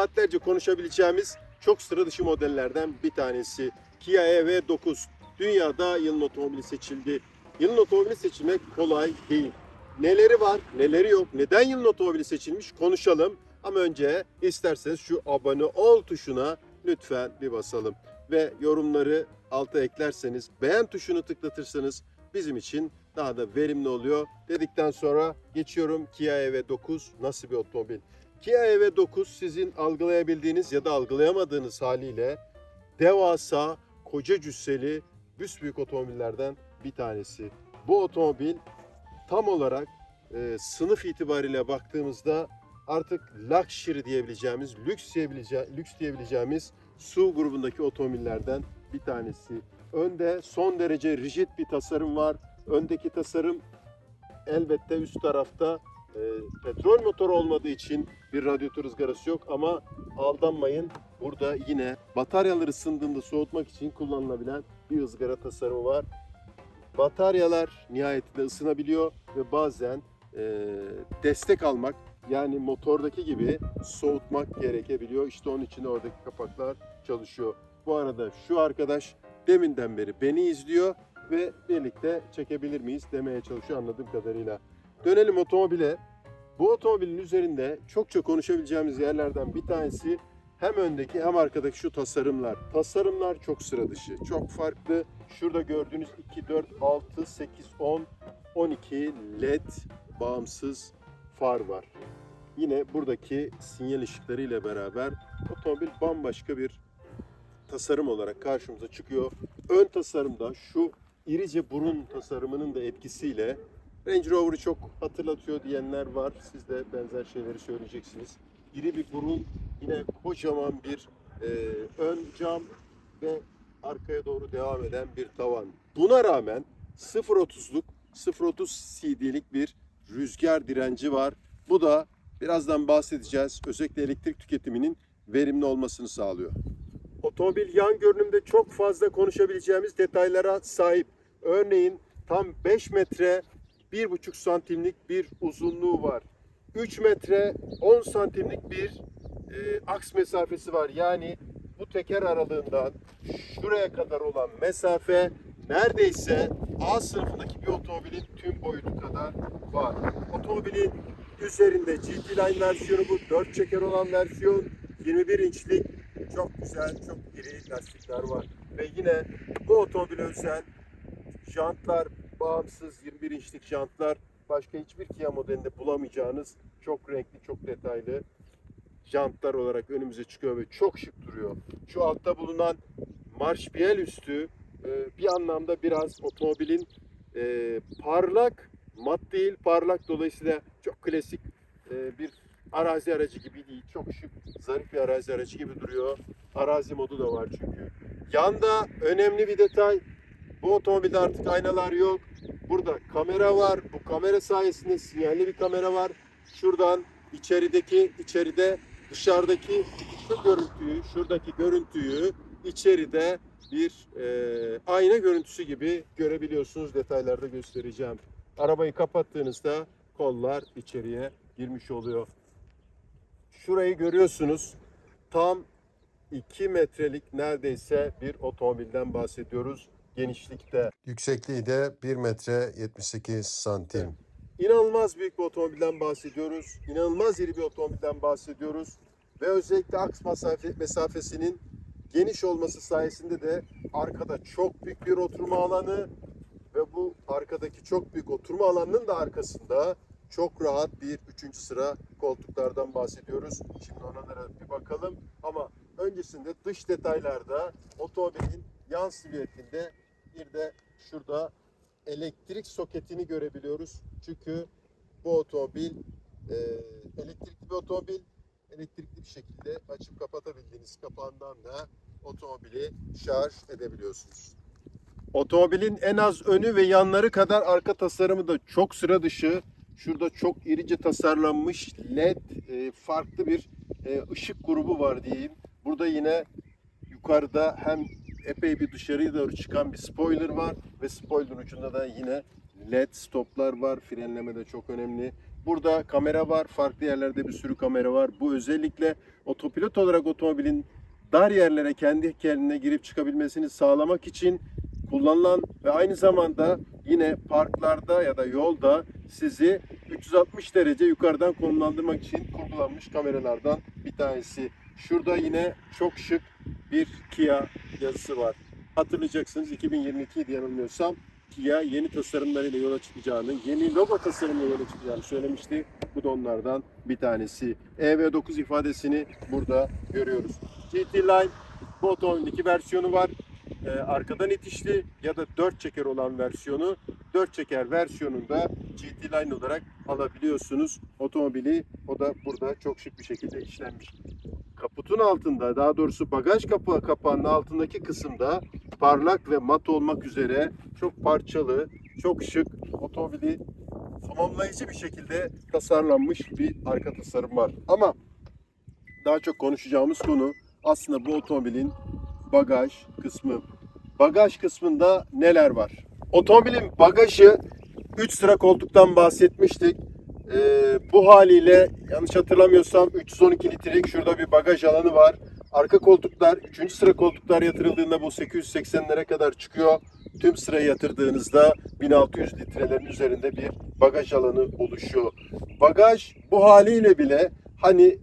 saatlerce konuşabileceğimiz çok sıra dışı modellerden bir tanesi. Kia EV9. Dünyada yılın otomobili seçildi. Yılın otomobili seçilmek kolay değil. Neleri var, neleri yok, neden yılın otomobili seçilmiş konuşalım. Ama önce isterseniz şu abone ol tuşuna lütfen bir basalım. Ve yorumları alta eklerseniz, beğen tuşunu tıklatırsanız bizim için daha da verimli oluyor. Dedikten sonra geçiyorum Kia EV9 nasıl bir otomobil? Kia EV9 sizin algılayabildiğiniz ya da algılayamadığınız haliyle devasa, koca cüsseli, büyük otomobillerden bir tanesi. Bu otomobil tam olarak e, sınıf itibariyle baktığımızda artık luxury diyebileceğimiz, lüks diyebileceğimiz, lüks diyebileceğimiz SUV grubundaki otomobillerden bir tanesi. Önde son derece rigid bir tasarım var. Öndeki tasarım elbette üst tarafta e, petrol motoru olmadığı için bir radyatör ızgarası yok ama aldanmayın burada yine bataryaları ısındığında soğutmak için kullanılabilen bir ızgara tasarımı var. Bataryalar nihayetinde ısınabiliyor ve bazen e, destek almak yani motordaki gibi soğutmak gerekebiliyor. İşte onun için oradaki kapaklar çalışıyor. Bu arada şu arkadaş deminden beri beni izliyor ve birlikte çekebilir miyiz demeye çalışıyor anladığım kadarıyla. Dönelim otomobile. Bu otomobilin üzerinde çokça konuşabileceğimiz yerlerden bir tanesi hem öndeki hem arkadaki şu tasarımlar. Tasarımlar çok sıra dışı, çok farklı. Şurada gördüğünüz 2, 4, 6, 8, 10, 12 led bağımsız far var. Yine buradaki sinyal ışıkları ile beraber otomobil bambaşka bir tasarım olarak karşımıza çıkıyor. Ön tasarımda şu irice burun tasarımının da etkisiyle Range Rover'ı çok hatırlatıyor diyenler var. Siz de benzer şeyleri söyleyeceksiniz. İri bir burun, yine kocaman bir e, ön cam ve arkaya doğru devam eden bir tavan. Buna rağmen 0.30'luk, 0.30 CD'lik bir rüzgar direnci var. Bu da birazdan bahsedeceğiz. Özellikle elektrik tüketiminin verimli olmasını sağlıyor. Otomobil yan görünümde çok fazla konuşabileceğimiz detaylara sahip. Örneğin tam 5 metre 1,5 santimlik bir uzunluğu var. 3 metre 10 santimlik bir e, aks mesafesi var. Yani bu teker aralığından şuraya kadar olan mesafe neredeyse A sınıfındaki bir otomobilin tüm boyutu kadar var. Otomobilin üzerinde GT Line versiyonu bu. 4 çeker olan versiyon 21 inçlik çok güzel, çok iri lastikler var. Ve yine bu otomobile özel jantlar bağımsız 21 inçlik jantlar başka hiçbir Kia modelinde bulamayacağınız çok renkli, çok detaylı jantlar olarak önümüze çıkıyor ve çok şık duruyor. Şu altta bulunan marşpiyel üstü e, bir anlamda biraz otomobilin e, parlak, mat değil parlak dolayısıyla çok klasik e, bir arazi aracı gibi değil. Çok şık, zarif bir arazi aracı gibi duruyor. Arazi modu da var çünkü. Yanda önemli bir detay. Bu otomobilde artık aynalar yok. Burada kamera var. Bu kamera sayesinde sinyalli bir kamera var. Şuradan içerideki, içeride dışarıdaki şu görüntüyü, şuradaki görüntüyü içeride bir e, ayna görüntüsü gibi görebiliyorsunuz. Detaylarda göstereceğim. Arabayı kapattığınızda kollar içeriye girmiş oluyor. Şurayı görüyorsunuz. Tam 2 metrelik neredeyse bir otomobilden bahsediyoruz genişlikte. Yüksekliği de 1 metre 78 santim. İnanılmaz büyük bir otomobilden bahsediyoruz. İnanılmaz iri bir otomobilden bahsediyoruz. Ve özellikle aks mesafe, mesafesinin geniş olması sayesinde de arkada çok büyük bir oturma alanı ve bu arkadaki çok büyük oturma alanının da arkasında çok rahat bir üçüncü sıra koltuklardan bahsediyoruz. Şimdi onlara bir bakalım ama öncesinde dış detaylarda otomobilin yan silüetinde bir de şurada elektrik soketini görebiliyoruz. Çünkü bu otomobil e, elektrikli bir otomobil. Elektrikli bir şekilde açıp kapatabildiğiniz kapağından da otomobili şarj edebiliyorsunuz. Otomobilin en az önü ve yanları kadar arka tasarımı da çok sıra dışı. Şurada çok irice tasarlanmış LED e, farklı bir e, ışık grubu var diyeyim. Burada yine yukarıda hem epey bir dışarıya doğru çıkan bir spoiler var ve spoiler ucunda da yine LED stoplar var. Frenleme de çok önemli. Burada kamera var. Farklı yerlerde bir sürü kamera var. Bu özellikle otopilot olarak otomobilin dar yerlere kendi kendine girip çıkabilmesini sağlamak için kullanılan ve aynı zamanda yine parklarda ya da yolda sizi 360 derece yukarıdan konumlandırmak için kurgulanmış kameralardan bir tanesi. Şurada yine çok şık bir Kia yazısı var. Hatırlayacaksınız 2022 diye yanılmıyorsam Kia yeni tasarımlarıyla yola çıkacağını, yeni logo tasarımıyla yola çıkacağını söylemişti. Bu da onlardan bir tanesi. EV9 ifadesini burada görüyoruz. GT Line otomobilin iki versiyonu var. Ee, arkadan itişli ya da dört çeker olan versiyonu. Dört çeker versiyonunda GT Line olarak alabiliyorsunuz. Otomobili o da burada çok şık bir şekilde işlenmiş. Kaputun altında daha doğrusu bagaj kapağı kapağının altındaki kısımda parlak ve mat olmak üzere çok parçalı, çok şık otomobili tamamlayıcı bir şekilde tasarlanmış bir arka tasarım var. Ama daha çok konuşacağımız konu aslında bu otomobilin bagaj kısmı. Bagaj kısmında neler var? Otomobilin bagajı 3 sıra koltuktan bahsetmiştik. Ee, bu haliyle yanlış hatırlamıyorsam 312 litrelik şurada bir bagaj alanı var. Arka koltuklar 3. sıra koltuklar yatırıldığında bu 880'lere kadar çıkıyor. Tüm sırayı yatırdığınızda 1600 litrelerin üzerinde bir bagaj alanı oluşuyor. Bagaj bu haliyle bile hani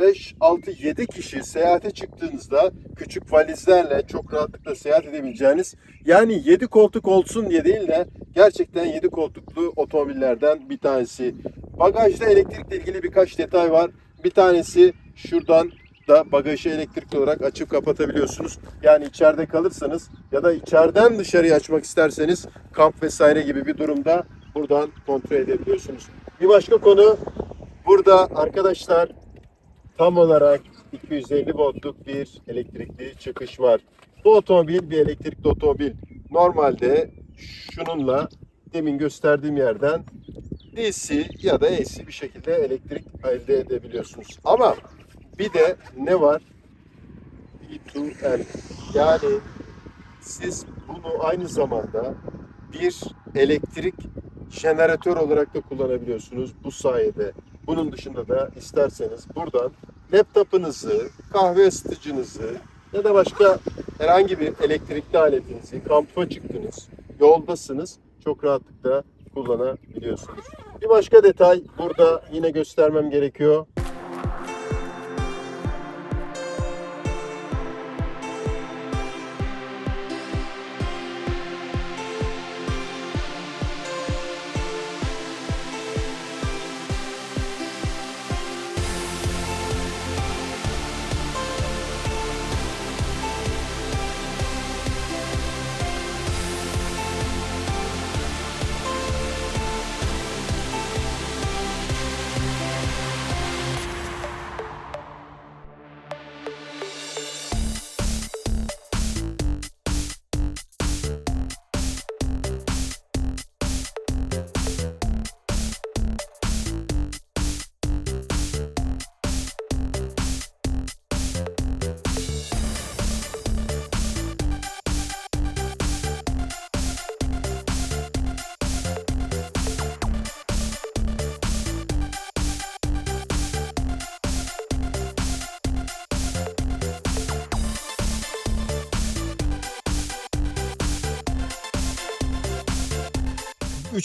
5, 6, 7 kişi seyahate çıktığınızda küçük valizlerle çok rahatlıkla seyahat edebileceğiniz yani 7 koltuk olsun diye değil de gerçekten 7 koltuklu otomobillerden bir tanesi. Bagajda elektrikle ilgili birkaç detay var. Bir tanesi şuradan da bagajı elektrikli olarak açıp kapatabiliyorsunuz. Yani içeride kalırsanız ya da içeriden dışarıya açmak isterseniz kamp vesaire gibi bir durumda buradan kontrol edebiliyorsunuz. Bir başka konu burada arkadaşlar tam olarak 250 voltluk bir elektrikli çıkış var. Bu otomobil bir elektrikli otomobil. Normalde şununla demin gösterdiğim yerden DC ya da AC bir şekilde elektrik elde edebiliyorsunuz. Ama bir de ne var? E2N. Yani siz bunu aynı zamanda bir elektrik jeneratör olarak da kullanabiliyorsunuz bu sayede. Bunun dışında da isterseniz buradan laptopunuzu, kahve ısıtıcınızı ya da başka herhangi bir elektrikli aletinizi kampa çıktınız, yoldasınız çok rahatlıkla kullanabiliyorsunuz. Bir başka detay burada yine göstermem gerekiyor.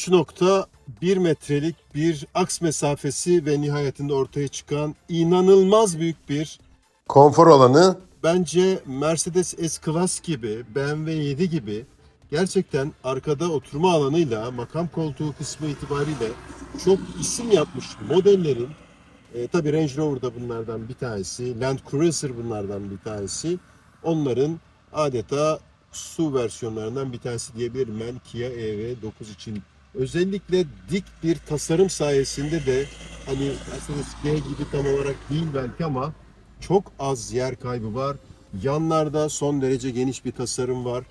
...3.1 metrelik bir aks mesafesi ve nihayetinde ortaya çıkan inanılmaz büyük bir Konfor alanı bence Mercedes S-Class gibi, BMW 7 gibi gerçekten arkada oturma alanıyla makam koltuğu kısmı itibariyle çok isim yapmış modellerin e, tabi Range Rover da bunlardan bir tanesi, Land Cruiser bunlardan bir tanesi. Onların adeta su versiyonlarından bir tanesi diyebilirim ben Kia EV9 için. Özellikle dik bir tasarım sayesinde de hani Mercedes G gibi tam olarak değil belki ama çok az yer kaybı var. Yanlarda son derece geniş bir tasarım var.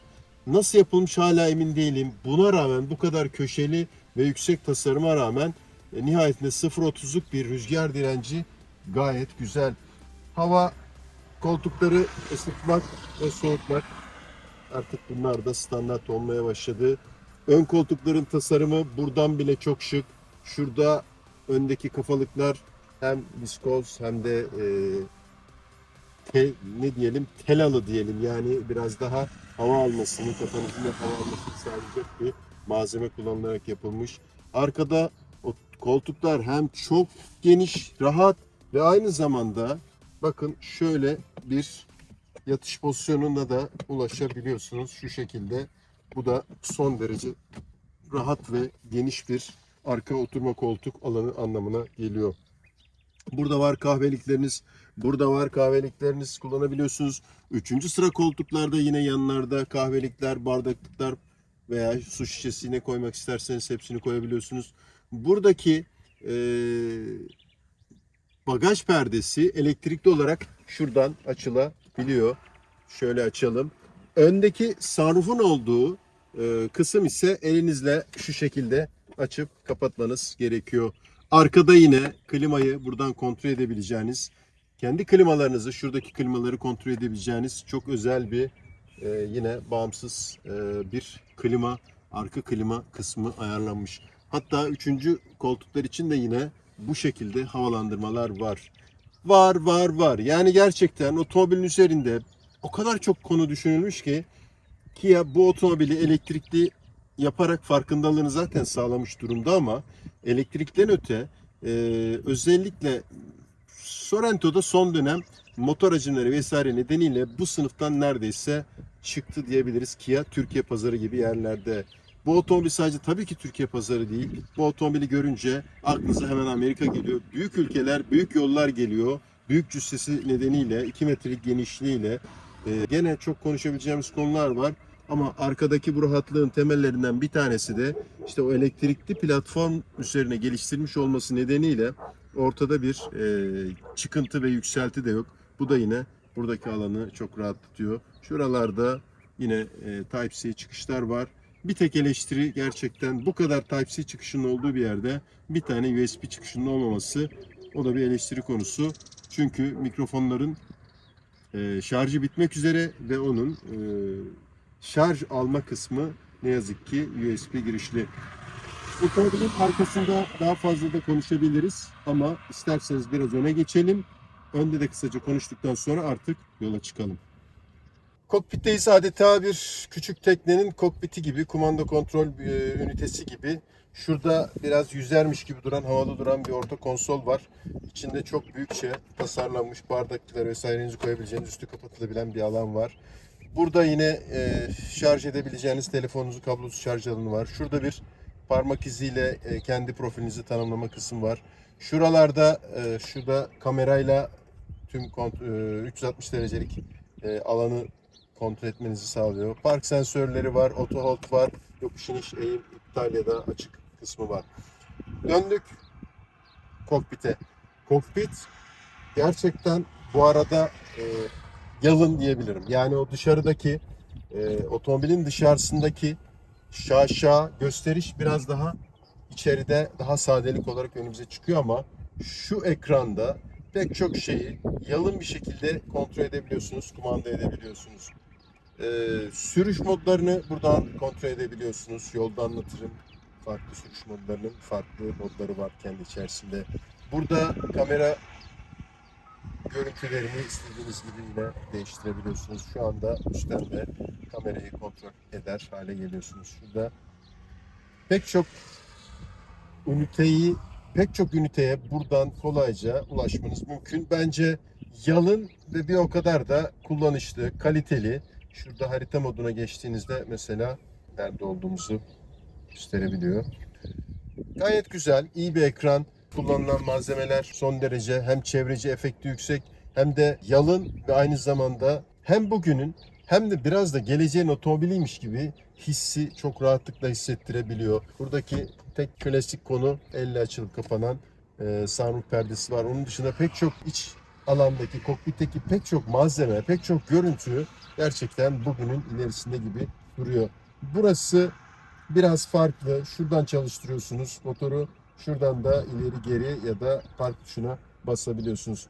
Nasıl yapılmış hala emin değilim. Buna rağmen bu kadar köşeli ve yüksek tasarıma rağmen e, nihayetinde 0.30'luk bir rüzgar direnci gayet güzel. Hava koltukları ısıtmak ve soğutmak artık bunlar da standart olmaya başladı. Ön koltukların tasarımı buradan bile çok şık. Şurada öndeki kafalıklar hem viskoz hem de e, te- ne diyelim telalı diyelim yani biraz daha hava almasını kafanızın hava almasını sağlayacak bir malzeme kullanılarak yapılmış. Arkada o koltuklar hem çok geniş, rahat ve aynı zamanda bakın şöyle bir yatış pozisyonuna da ulaşabiliyorsunuz şu şekilde. Bu da son derece rahat ve geniş bir arka oturma koltuk alanı anlamına geliyor. Burada var kahvelikleriniz, burada var kahvelikleriniz kullanabiliyorsunuz. Üçüncü sıra koltuklarda yine yanlarda kahvelikler, bardaklıklar veya su şişesi ne koymak isterseniz hepsini koyabiliyorsunuz. Buradaki eee, bagaj perdesi elektrikli olarak şuradan açılabiliyor. Şöyle açalım. Öndeki sunroof'un olduğu e, kısım ise elinizle şu şekilde açıp kapatmanız gerekiyor. Arkada yine klimayı buradan kontrol edebileceğiniz, kendi klimalarınızı, şuradaki klimaları kontrol edebileceğiniz çok özel bir e, yine bağımsız e, bir klima, arka klima kısmı ayarlanmış. Hatta üçüncü koltuklar için de yine bu şekilde havalandırmalar var. Var var var. Yani gerçekten otomobilin üzerinde o kadar çok konu düşünülmüş ki Kia bu otomobili elektrikli yaparak farkındalığını zaten sağlamış durumda ama elektrikten öte e, özellikle Sorrento'da son dönem motor hacimleri vesaire nedeniyle bu sınıftan neredeyse çıktı diyebiliriz Kia Türkiye pazarı gibi yerlerde. Bu otomobil sadece tabii ki Türkiye pazarı değil. Bu otomobili görünce aklınıza hemen Amerika geliyor. Büyük ülkeler, büyük yollar geliyor. Büyük cüssesi nedeniyle, 2 metrelik genişliğiyle e, gene çok konuşabileceğimiz konular var. Ama arkadaki bu rahatlığın temellerinden bir tanesi de işte o elektrikli platform üzerine geliştirilmiş olması nedeniyle ortada bir e, çıkıntı ve yükselti de yok. Bu da yine buradaki alanı çok rahatlatıyor. Şuralarda yine e, Type-C çıkışlar var. Bir tek eleştiri gerçekten bu kadar Type-C çıkışının olduğu bir yerde bir tane USB çıkışının olmaması o da bir eleştiri konusu. Çünkü mikrofonların e, şarjı bitmek üzere ve onun e, şarj alma kısmı ne yazık ki USB girişli. Otomobilin arkasında daha fazla da konuşabiliriz ama isterseniz biraz öne geçelim. Önde de kısaca konuştuktan sonra artık yola çıkalım. Kokpitteyiz adeta bir küçük teknenin kokpiti gibi, kumanda kontrol e, ünitesi gibi. Şurada biraz yüzermiş gibi duran, havalı duran bir orta konsol var. İçinde çok büyük şey tasarlanmış bardaklar vesairenizi koyabileceğiniz üstü kapatılabilen bir alan var. Burada yine e, şarj edebileceğiniz telefonunuzu kablosuz şarj alanı var. Şurada bir parmak iziyle e, kendi profilinizi tanımlama kısmı var. Şuralarda e, şurada kamerayla tüm e, 360 derecelik e, alanı kontrol etmenizi sağlıyor. Park sensörleri var, auto hold var, yokuş iniş eğim iptal açık kısmı var. Döndük kokpite. Kokpit gerçekten bu arada e, yalın diyebilirim. Yani o dışarıdaki e, otomobilin dışarısındaki şaşa gösteriş biraz daha içeride daha sadelik olarak önümüze çıkıyor ama şu ekranda pek çok şeyi yalın bir şekilde kontrol edebiliyorsunuz, kumanda edebiliyorsunuz. Ee, sürüş modlarını buradan kontrol edebiliyorsunuz. Yolda anlatırım. Farklı sürüş modlarının farklı modları var kendi içerisinde. Burada kamera görüntülerini istediğiniz gibi yine değiştirebiliyorsunuz. Şu anda üstten de kamerayı kontrol eder hale geliyorsunuz. Şurada pek çok üniteyi pek çok üniteye buradan kolayca ulaşmanız mümkün. Bence yalın ve bir o kadar da kullanışlı, kaliteli. Şurada harita moduna geçtiğinizde mesela nerede olduğumuzu gösterebiliyor. Gayet güzel, iyi bir ekran. Kullanılan malzemeler son derece hem çevreci efekti yüksek hem de yalın ve aynı zamanda hem bugünün hem de biraz da geleceğin otomobiliymiş gibi hissi çok rahatlıkla hissettirebiliyor. Buradaki tek klasik konu elle açılıp kapanan e, sunroof perdesi var. Onun dışında pek çok iç alandaki, kokpitteki pek çok malzeme, pek çok görüntü gerçekten bugünün ilerisinde gibi duruyor. Burası biraz farklı. Şuradan çalıştırıyorsunuz motoru. Şuradan da ileri geri ya da park tuşuna basabiliyorsunuz.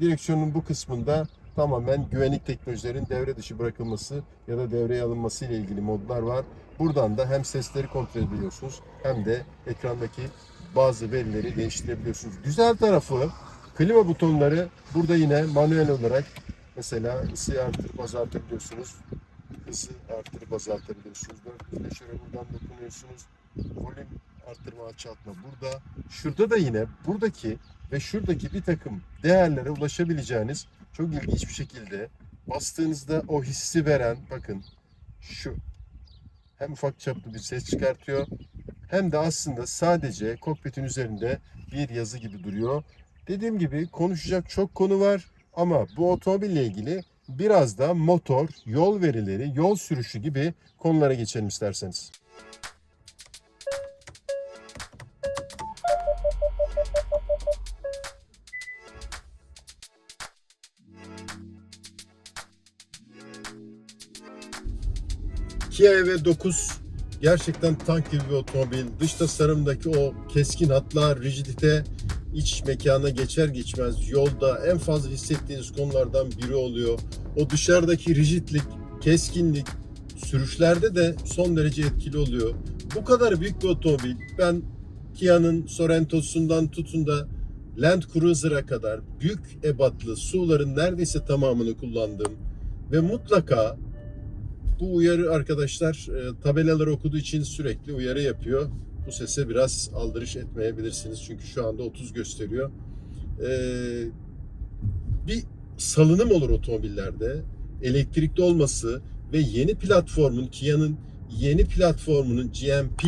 Direksiyonun bu kısmında tamamen güvenlik teknolojilerin devre dışı bırakılması ya da devreye alınması ile ilgili modlar var. Buradan da hem sesleri kontrol edebiliyorsunuz hem de ekrandaki bazı verileri değiştirebiliyorsunuz. Güzel tarafı klima butonları burada yine manuel olarak mesela ısıyı artırıp azaltabiliyorsunuz. Hızı artırıp azaltabiliyorsunuz. 405'e buradan dokunuyorsunuz. Volüm arttırma alçaltma burada. Şurada da yine buradaki ve şuradaki bir takım değerlere ulaşabileceğiniz çok ilginç bir şekilde bastığınızda o hissi veren bakın şu hem ufak çaplı bir ses çıkartıyor hem de aslında sadece kokpitin üzerinde bir yazı gibi duruyor. Dediğim gibi konuşacak çok konu var ama bu otomobille ilgili biraz da motor, yol verileri, yol sürüşü gibi konulara geçelim isterseniz. Kia EV9 gerçekten tank gibi bir otomobil. Dış tasarımdaki o keskin hatlar, rigidite iç mekana geçer geçmez yolda en fazla hissettiğiniz konulardan biri oluyor. O dışarıdaki rigidlik, keskinlik sürüşlerde de son derece etkili oluyor. Bu kadar büyük bir otomobil ben Kia'nın Sorrento'sundan tutun da Land Cruiser'a kadar büyük ebatlı SUV'ların neredeyse tamamını kullandım. Ve mutlaka bu uyarı arkadaşlar e, tabelaları okuduğu için sürekli uyarı yapıyor. Bu sese biraz aldırış etmeyebilirsiniz çünkü şu anda 30 gösteriyor. E, bir salınım olur otomobillerde. Elektrikli olması ve yeni platformun Kia'nın yeni platformunun GMP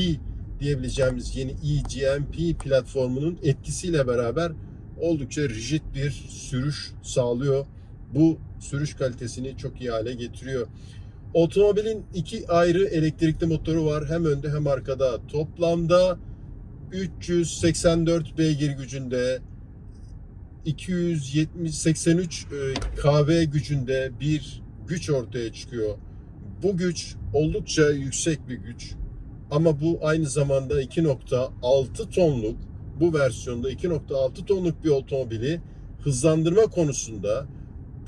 diyebileceğimiz yeni eGMP platformunun etkisiyle beraber oldukça rigid bir sürüş sağlıyor. Bu sürüş kalitesini çok iyi hale getiriyor. Otomobilin iki ayrı elektrikli motoru var. Hem önde hem arkada. Toplamda 384 beygir gücünde 270 83 e, kW gücünde bir güç ortaya çıkıyor. Bu güç oldukça yüksek bir güç. Ama bu aynı zamanda 2.6 tonluk bu versiyonda 2.6 tonluk bir otomobili hızlandırma konusunda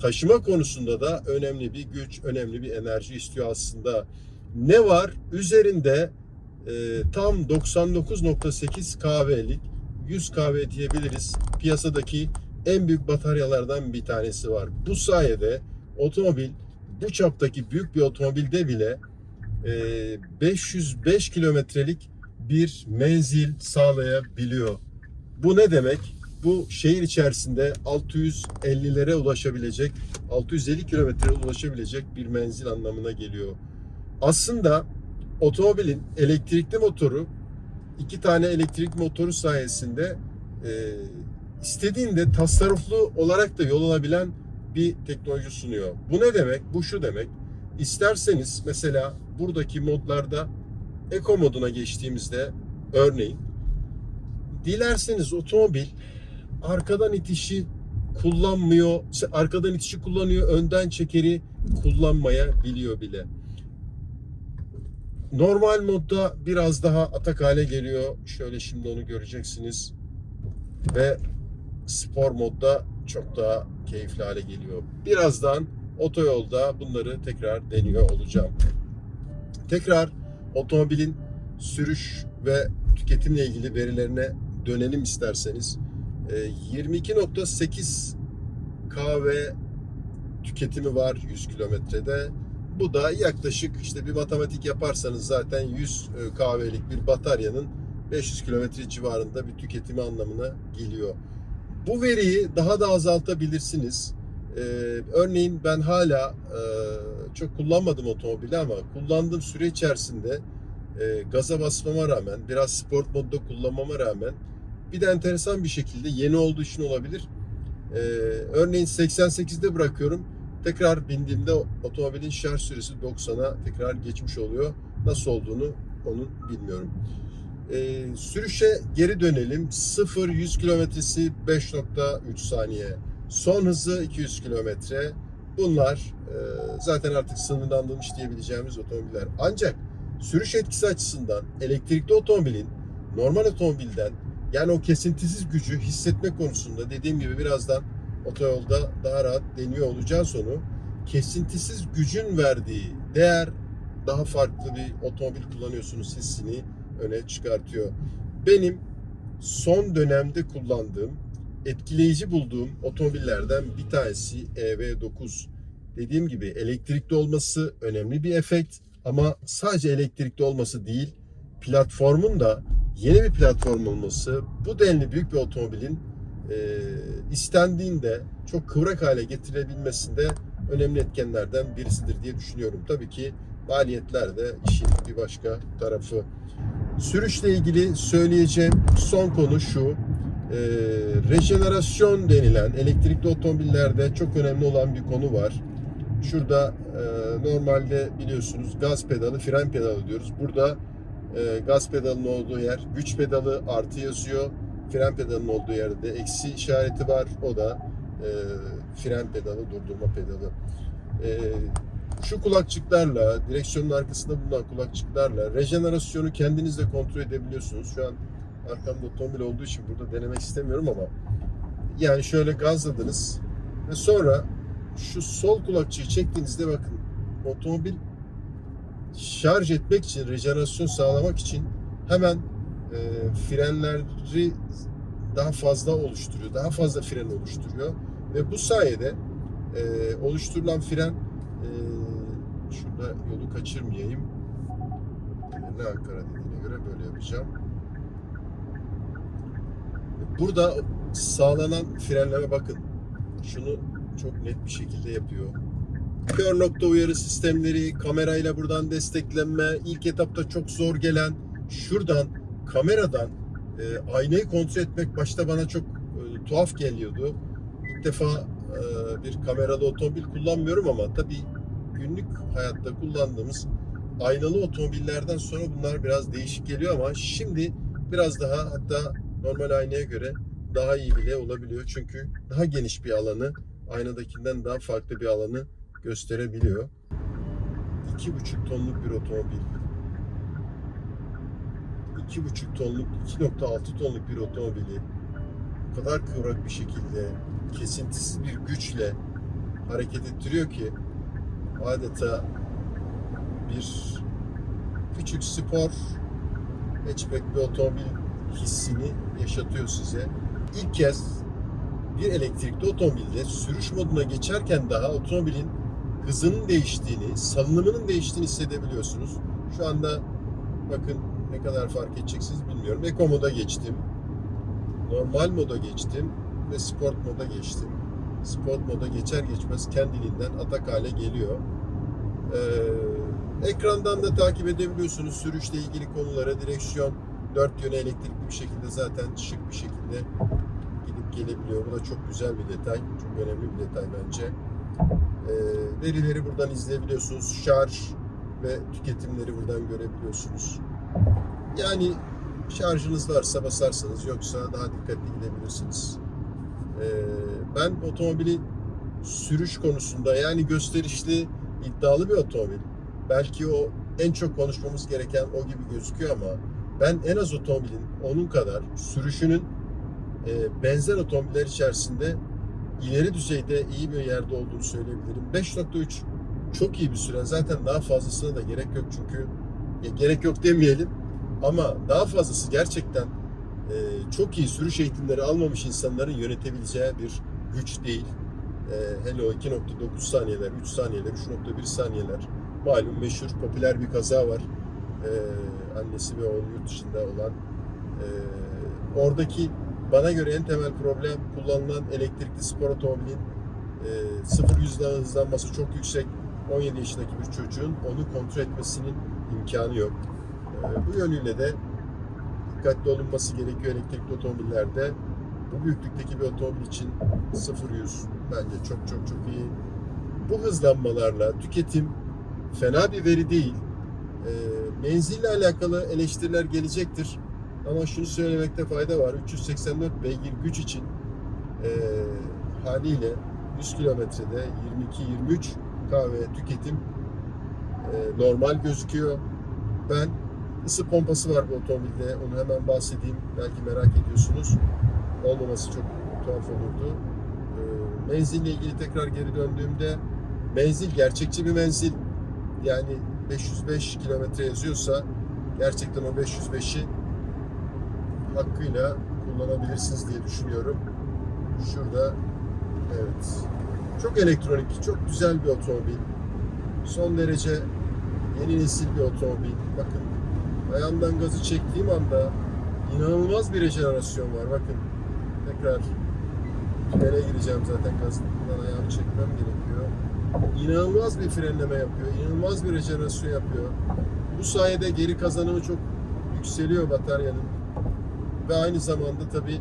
taşıma konusunda da önemli bir güç, önemli bir enerji istiyor aslında. Ne var? Üzerinde e, tam 99.8 kahvelik 100 kahve diyebiliriz. Piyasadaki en büyük bataryalardan bir tanesi var. Bu sayede otomobil bu çaptaki büyük bir otomobilde bile e, 505 kilometrelik bir menzil sağlayabiliyor. Bu ne demek? Bu şehir içerisinde 650'lere ulaşabilecek, 650 kilometreye ulaşabilecek bir menzil anlamına geliyor. Aslında otomobilin elektrikli motoru, iki tane elektrik motoru sayesinde e, istediğinde tasarruflu olarak da yol alabilen bir teknoloji sunuyor. Bu ne demek? Bu şu demek. İsterseniz mesela buradaki modlarda Eco moduna geçtiğimizde örneğin dilerseniz otomobil arkadan itişi kullanmıyor, arkadan itişi kullanıyor, önden çekeri kullanmayabiliyor bile. Normal modda biraz daha atak hale geliyor. Şöyle şimdi onu göreceksiniz. Ve spor modda çok daha keyifli hale geliyor. Birazdan otoyolda bunları tekrar deniyor olacağım. Tekrar otomobilin sürüş ve tüketimle ilgili verilerine dönelim isterseniz. 22.8 kahve tüketimi var 100 kilometrede. Bu da yaklaşık işte bir matematik yaparsanız zaten 100 kahvelik bir bataryanın 500 kilometre civarında bir tüketimi anlamına geliyor. Bu veriyi daha da azaltabilirsiniz. Ee, örneğin ben hala e, çok kullanmadım otomobili ama kullandığım süre içerisinde e, gaza basmama rağmen, biraz sport modda kullanmama rağmen bir de enteresan bir şekilde yeni olduğu için olabilir. Ee, örneğin 88'de bırakıyorum. Tekrar bindiğimde otomobilin şarj süresi 90'a tekrar geçmiş oluyor. Nasıl olduğunu onu bilmiyorum. Ee, sürüşe geri dönelim. 0-100 kilometresi 5.3 saniye. Son hızı 200 kilometre. Bunlar e, zaten artık sınırlandırmış diyebileceğimiz otomobiller. Ancak sürüş etkisi açısından elektrikli otomobilin normal otomobilden yani o kesintisiz gücü hissetme konusunda dediğim gibi birazdan otoyolda daha rahat deniyor olacağı sonu kesintisiz gücün verdiği değer daha farklı bir otomobil kullanıyorsunuz hissini öne çıkartıyor. Benim son dönemde kullandığım, etkileyici bulduğum otomobillerden bir tanesi EV9. Dediğim gibi elektrikli olması önemli bir efekt ama sadece elektrikli olması değil, platformun da yeni bir platform olması bu denli büyük bir otomobilin e, istendiğinde çok kıvrak hale getirebilmesinde önemli etkenlerden birisidir diye düşünüyorum. Tabii ki maliyetler de işin bir başka tarafı. Sürüşle ilgili söyleyeceğim son konu şu. Ee, rejenerasyon denilen elektrikli otomobillerde çok önemli olan bir konu var. Şurada e, normalde biliyorsunuz gaz pedalı, fren pedalı diyoruz. Burada e, gaz pedalının olduğu yer güç pedalı artı yazıyor. Fren pedalının olduğu yerde de eksi işareti var. O da e, fren pedalı, durdurma pedalı. E, şu kulakçıklarla, direksiyonun arkasında bulunan kulakçıklarla rejenerasyonu kendiniz de kontrol edebiliyorsunuz. Şu an arkamda otomobil olduğu için burada denemek istemiyorum ama yani şöyle gazladınız ve sonra şu sol kulakçığı çektiğinizde bakın otomobil şarj etmek için, rejenerasyon sağlamak için hemen e, frenleri daha fazla oluşturuyor. Daha fazla fren oluşturuyor. Ve bu sayede e, oluşturulan fren e, şurada yolu kaçırmayayım. Ne Ankara dediğine göre böyle yapacağım. Burada sağlanan frenleme bakın. Şunu çok net bir şekilde yapıyor. Kör nokta uyarı sistemleri, kamerayla buradan desteklenme, ilk etapta çok zor gelen, şuradan kameradan e, aynayı kontrol etmek başta bana çok e, tuhaf geliyordu. İlk defa e, bir kameralı otomobil kullanmıyorum ama tabii günlük hayatta kullandığımız aynalı otomobillerden sonra bunlar biraz değişik geliyor ama şimdi biraz daha hatta normal aynaya göre daha iyi bile olabiliyor. Çünkü daha geniş bir alanı aynadakinden daha farklı bir alanı gösterebiliyor. 2,5 tonluk bir otomobil. 2,5 tonluk, 2,6 tonluk bir otomobili o kadar kıvrak bir şekilde kesintisiz bir güçle hareket ettiriyor ki adeta bir küçük spor hatchback bir otomobil hissini yaşatıyor size. İlk kez bir elektrikli otomobilde sürüş moduna geçerken daha otomobilin hızının değiştiğini, salınımının değiştiğini hissedebiliyorsunuz. Şu anda bakın ne kadar fark edeceksiniz bilmiyorum. Eco moda geçtim. Normal moda geçtim ve sport moda geçtim. Sport moda geçer geçmez kendiliğinden atak hale geliyor. Ee, ekrandan da takip edebiliyorsunuz sürüşle ilgili konulara. Direksiyon dört yöne elektrikli bir şekilde zaten şık bir şekilde gidip gelebiliyor. Bu da çok güzel bir detay. Çok önemli bir detay bence. Ee, verileri buradan izleyebiliyorsunuz. Şarj ve tüketimleri buradan görebiliyorsunuz. Yani şarjınız varsa basarsanız yoksa daha dikkatli gidebilirsiniz. Ee, ben otomobili sürüş konusunda yani gösterişli iddialı bir otomobil. Belki o en çok konuşmamız gereken o gibi gözüküyor ama ben en az otomobilin onun kadar sürüşünün e, benzer otomobiller içerisinde ileri düzeyde iyi bir yerde olduğunu söyleyebilirim. 5.3 çok iyi bir süre. Zaten daha fazlasına da gerek yok çünkü ya gerek yok demeyelim ama daha fazlası gerçekten e, çok iyi sürüş eğitimleri almamış insanların yönetebileceği bir güç değil. E, hele o 2.9 saniyeler, 3 saniyeler, 3.1 saniyeler malum meşhur popüler bir kaza var. E, annesi ve oğlu yurt dışında olan e, oradaki bana göre en temel problem kullanılan elektrikli spor otomobilin e, 0-100 hızlanması çok yüksek. 17 yaşındaki bir çocuğun onu kontrol etmesinin imkanı yok. E, bu yönüyle de dikkatli olunması gerekiyor elektrikli otomobillerde. Bu büyüklükteki bir otomobil için 0-100 bence çok çok çok iyi. Bu hızlanmalarla tüketim fena bir veri değil. E, menzille alakalı eleştiriler gelecektir. Ama şunu söylemekte fayda var. 384 beygir güç için e, haliyle 100 kilometrede 22-23 kahve tüketim e, normal gözüküyor. Ben ısı pompası var bu otomobilde. Onu hemen bahsedeyim. Belki merak ediyorsunuz. Olmaması çok tuhaf olurdu. E, menzille ilgili tekrar geri döndüğümde menzil gerçekçi bir menzil. Yani 505 kilometre yazıyorsa gerçekten o 505'i hakkıyla kullanabilirsiniz diye düşünüyorum. Şurada evet. Çok elektronik, çok güzel bir otomobil. Son derece yeni nesil bir otomobil. Bakın ayağımdan gazı çektiğim anda inanılmaz bir rejenerasyon var. Bakın tekrar tünele gireceğim zaten gazdan ayağımı çekmem gerekiyor. İnanılmaz bir frenleme yapıyor. inanılmaz bir rejenerasyon yapıyor. Bu sayede geri kazanımı çok yükseliyor bataryanın. Ve aynı zamanda tabi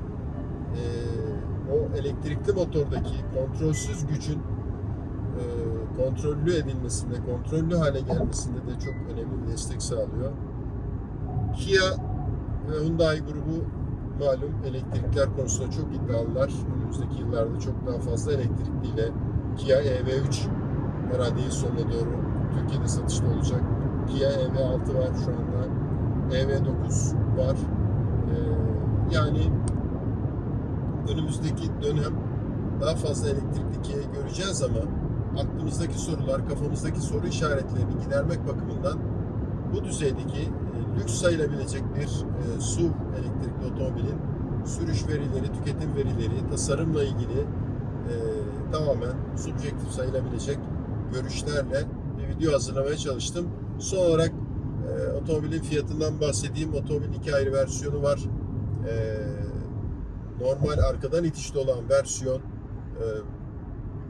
o elektrikli motordaki kontrolsüz gücün e, kontrollü edilmesinde, kontrollü hale gelmesinde de çok önemli bir destek sağlıyor. Kia ve Hyundai grubu malum elektrikler konusunda çok iddialılar. Önümüzdeki yıllarda çok daha fazla elektrikliyle Kia EV3 herhalde yıl sonuna doğru Türkiye'de satışta olacak. Kia EV6 var şu anda. EV9 var. Ee, yani önümüzdeki dönem daha fazla elektrikli göreceğiz ama aklımızdaki sorular, kafamızdaki soru işaretlerini gidermek bakımından bu düzeydeki e, lüks sayılabilecek bir e, SUV elektrikli otomobilin sürüş verileri, tüketim verileri, tasarımla ilgili e, tamamen subjektif sayılabilecek görüşlerle bir video hazırlamaya çalıştım. Son olarak e, otomobilin fiyatından bahsedeyim. Otomobilin iki ayrı versiyonu var. E, normal arkadan itişli olan versiyon e,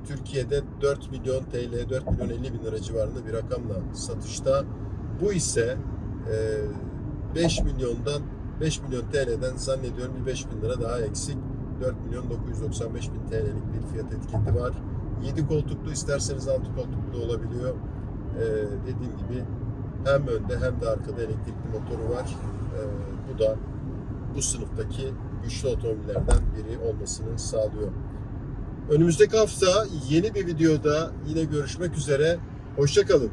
Türkiye'de 4 milyon TL, 4 milyon 50 bin lira civarında bir rakamla satışta. Bu ise e, 5 milyondan 5 milyon TL'den zannediyorum bir 5 bin lira daha eksik. 4 milyon 995 bin TL'lik bir fiyat etiketi var. 7 koltuklu isterseniz 6 koltuklu da olabiliyor. E, dediğim gibi hem önde hem de arkada elektrikli motoru var. E, bu da bu sınıftaki güçlü otomobillerden biri olmasını sağlıyor. Önümüzdeki hafta yeni bir videoda yine görüşmek üzere. Hoşçakalın.